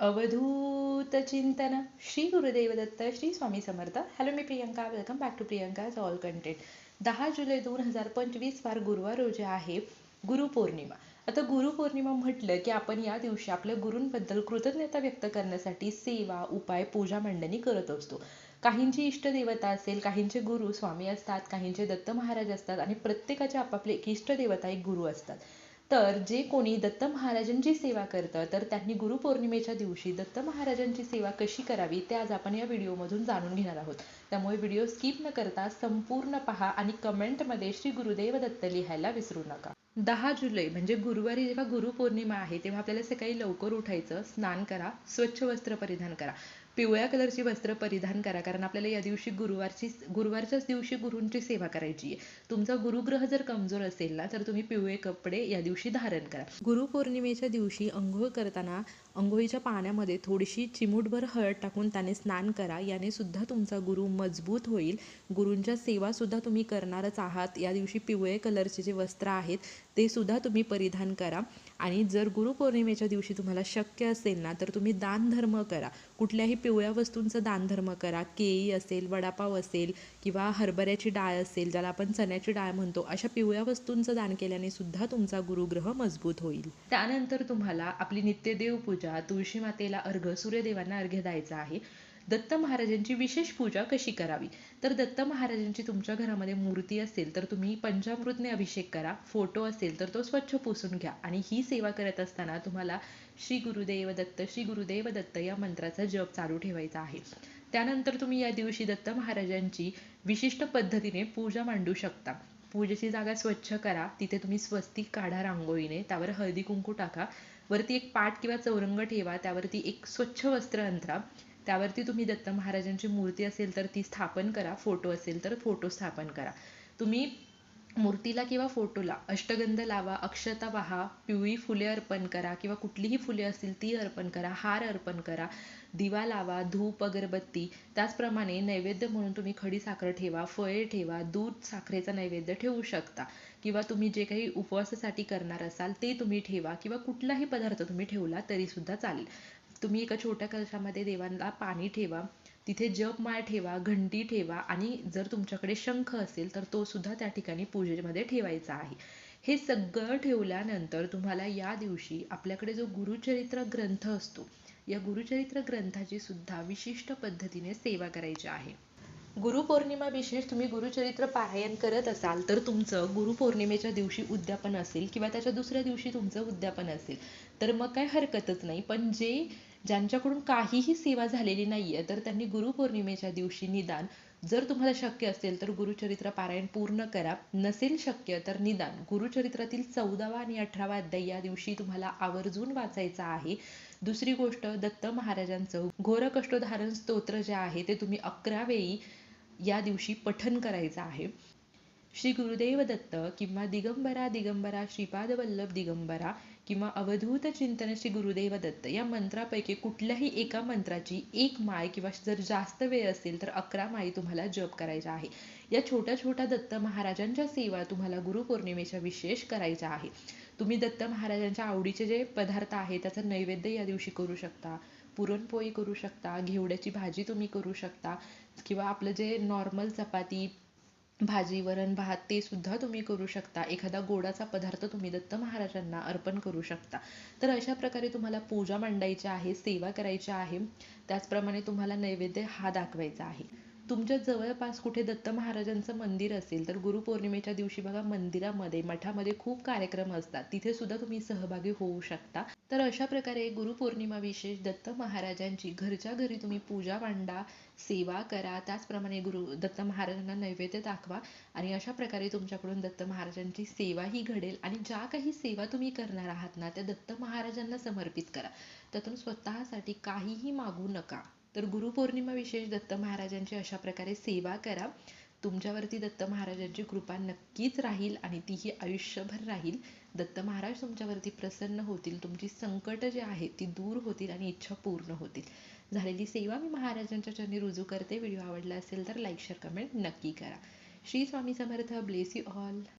अवधूत चिंतन. Shri Gurudev Datta Shri Swami Samarth. Hello me Priyanka. Welcome back to Priyanka all content दहा जुलै दोन हजार पंचवीस वार गुरुवार रोजी आहे गुरुपौर्णिमा. आता गुरुपौर्णिमा म्हटलं की आपण या दिवशी आपल्या गुरूंबद्दल कृतज्ञता व्यक्त करण्यासाठी सेवा उपाय पूजा मांडणी करत असतो. काहींची इष्टदेवता असेल काहींचे गुरु स्वामी असतात काहींचे दत्त महाराज असतात आणि प्रत्येकाचे आपापले एक इष्टदेवता एक गुरु असतात. तर जे कोणी दत्त महाराजांची सेवा करतं तर त्यांनी गुरुपौर्णिमेच्या दिवशी दत्त महाराजांची सेवा कशी करावी ते आज आपण या व्हिडिओमधून जाणून घेणार आहोत. त्यामुळे व्हिडिओ स्किप न करता संपूर्ण पहा आणि कमेंटमध्ये श्री गुरुदेव दत्त लिहायला विसरू नका. दहा जुलै म्हणजे गुरुवारी जेव्हा गुरुपौर्णिमा आहे तेव्हा आपल्याला सकाळी लवकर उठायचं स्नान करा स्वच्छ वस्त्र परिधान करा. पिवळ्या कलरची वस्त्र परिधान करा कारण आपल्याला या दिवशी गुरुवारची गुरुवारच्याच दिवशी गुरूंची सेवा करायची आहे. तुमचा गुरुग्रह जर कमजोर असेल ना तर तुम्ही पिवळे कपडे या दिवशी धारण करा. गुरुपौर्णिमेच्या दिवशी अंघोळ करताना अंघोळीच्या पाण्यामध्ये थोडीशी चिमूटभर हळद टाकून त्याने स्नान करा. याने सुद्धा तुमचा गुरु मजबूत होईल. गुरूंच्या सेवा सुद्धा तुम्ही करणारच आहात. या दिवशी पिवळे कलरचे जे वस्त्र आहेत ते सुद्धा तुम्ही परिधान करा. आणि जर गुरुपौर्णिमेच्या दिवशी तुम्हाला शक्य असेल ना तर तुम्ही दानधर्म करा. कुठल्याही पिवळ्या वस्तूंचं दानधर्म करा. केळी असेल वडापाव असेल किंवा हरभऱ्याची डाळ असेल ज्याला आपण चण्याची डाळ म्हणतो अशा पिवळ्या वस्तूंचं दान केल्याने सुद्धा तुमचा गुरुग्रह मजबूत होईल. त्यानंतर तुम्हाला आपली नित्यदेव पूजा तुळशी मातेला अर्घ सूर्यदेवांना अर्घ्य द्यायचा आहे. दत्त महाराजांची विशेष पूजा कशी करावी? तर दत्त महाराजांची तुमच्या घरामध्ये मूर्ती असेल तर तुम्ही पंचामृतने अभिषेक करा. फोटो असेल तर तो स्वच्छ पुसून घ्या. आणि ही सेवा करत असताना तुम्हाला श्री गुरुदेव दत्त श्री गुरुदेव दत्त या मंत्राचा जप चालू ठेवायचा आहे. त्यानंतर तुम्ही या दिवशी दत्त महाराजांची विशिष्ट पद्धतीने पूजा मांडू शकता. पूजेची जागा स्वच्छ करा. तिथे तुम्ही स्वस्तिक काढा रांगोळीने. त्यावर हळदी कुंकू टाका. वरती एक पाट किंवा चौरंग ठेवा. त्यावरती एक स्वच्छ वस्त्र अंतरा. त्यावरती तुम्ही दत्त महाराजांची मूर्ती असेल तर ती स्थापन करा. फोटो असेल तर फोटो स्थापन करा. तुम्ही मूर्तीला किंवा फोटोला अष्टगंध लावा अक्षता वाहा पिवळी फुले अर्पण करा किंवा कुठलीही फुले असतील ती अर्पण करा हार अर्पण करा दिवा लावा धूप अगरबत्ती. त्याचप्रमाणे नैवेद्य म्हणून तुम्ही खडी साखर ठेवा फळे ठेवा दूध साखरेचा नैवेद्य ठेवू शकता. किंवा तुम्ही जे काही उपवासासाठी करणार असाल ते तुम्ही ठेवा किंवा कुठलाही पदार्थ तुम्ही ठेवला तरी सुद्धा चालेल. तुम्ही एका छोट्या कलशामध्ये देवांना पाणी ठेवा तिथे जपमाळ ठेवा घंटी ठेवा आणि जर तुमच्याकडे शंख असेल तर तो सुद्धा त्या ठिकाणी पूजेमध्ये ठेवायचा आहे. हे सगळं ठेवल्यानंतर तुम्हाला या दिवशी आपल्याकडे जो गुरुचरित्र ग्रंथ असतो या गुरुचरित्र ग्रंथाची सुद्धा विशिष्ट पद्धतीने सेवा करायची आहे. गुरुपौर्णिमा विशेष तुम्ही गुरुचरित्र पारायण करत असाल तर तुमचं गुरुपौर्णिमेच्या दिवशी उद्यापन असेल किंवा त्याच्या दुसऱ्या दिवशी तुमचं उद्यापन असेल तर मग काय हरकतच नाही. पण जे ज्यांच्याकडून काहीही सेवा झालेली नाहीये तर त्यांनी गुरुपौर्णिमेच्या दिवशी निदान जर तुम्हाला शक्य असेल तर गुरुचरित्र पारायण पूर्ण करा नसेल शक्य तर निदान. गुरुचरित्रातील चौदावा आणि अठरावा अध्याय या दिवशी तुम्हाला आवर्जून वाचायचा आहे. दुसरी गोष्ट दत्त महाराजांचं घोरकष्टोधारण स्तोत्र जे आहे ते तुम्ही अकरा वेळी या दिवशी पठन करायचं आहे. श्री गुरुदेव दत्त किंवा दिगंबरा दिगंबरा श्रीपाद वल्लभ दिगंबरा किंवा अवधूत चिंतन श्री गुरुदेव दत्त या मंत्रापैकी कुठल्याही एका मंत्राची एक माळ किंवा जर जास्त वेळ असेल तर अकरा माळी तुम्हाला जप करायचा आहे. या छोट्या छोट्या दत्त महाराजांच्या सेवा तुम्हाला गुरुपौर्णिमेच्या विशेष करायच्या आहे. तुम्ही दत्त महाराजांच्या आवडीचे जे पदार्थ आहे त्याचा नैवेद्य या दिवशी करू शकता पुरणपोळी करू शकता घेवड्याची भाजी तुम्ही करू शकता किंवा आपलं जे नॉर्मल चपाती भाजी वरण भात ते सुद्धा तुम्ही करू शकता. एखादा गोडाचा पदार्थ तुम्ही दत्त महाराजांना अर्पण करू शकता. तर अशा प्रकारे तुम्हाला पूजा मांडायची आहे सेवा करायची आहे. त्याचप्रमाणे तुम्हाला नैवेद्य हा दाखवायचा आहे. तुमच्या जवळपास कुठे दत्त महाराजांचं मंदिर असेल तर गुरुपौर्णिमेच्या दिवशी बघा मंदिरामध्ये मठामध्ये खूप कार्यक्रम असतात. तिथे सुद्धा तुम्ही सहभागी होऊ शकता. तर अशा प्रकारे गुरुपौर्णिमा विशेष दत्त महाराजांची घरच्या घरी तुम्ही पूजा मांडा सेवा करा. त्याचप्रमाणे गुरु दत्त महाराजांना नैवेद्य दाखवा आणि अशा प्रकारे तुमच्याकडून दत्त महाराजांची सेवाही घडेल. आणि ज्या काही सेवा तुम्ही करणार आहात ना त्या दत्त महाराजांना समर्पित करा. त्यातून स्वतःसाठी काहीही मागू नका. तर गुरुपौर्णिमा विशेष दत्त महाराजांची अशा प्रकारे सेवा करा. तुमच्यावरती दत्त महाराजांची कृपा नक्कीच राहील आणि तीही आयुष्यभर राहील. दत्त महाराज तुमच्यावरती प्रसन्न होतील तुमची संकट जे आहेत ती दूर होतील आणि इच्छा पूर्ण होतील. झालेली सेवा मी महाराजांच्या चरणी रुजू करते. व्हिडिओ आवडला असेल तर लाईक शेअर कमेंट नक्की करा. Shri Swami Samarth. Bless you all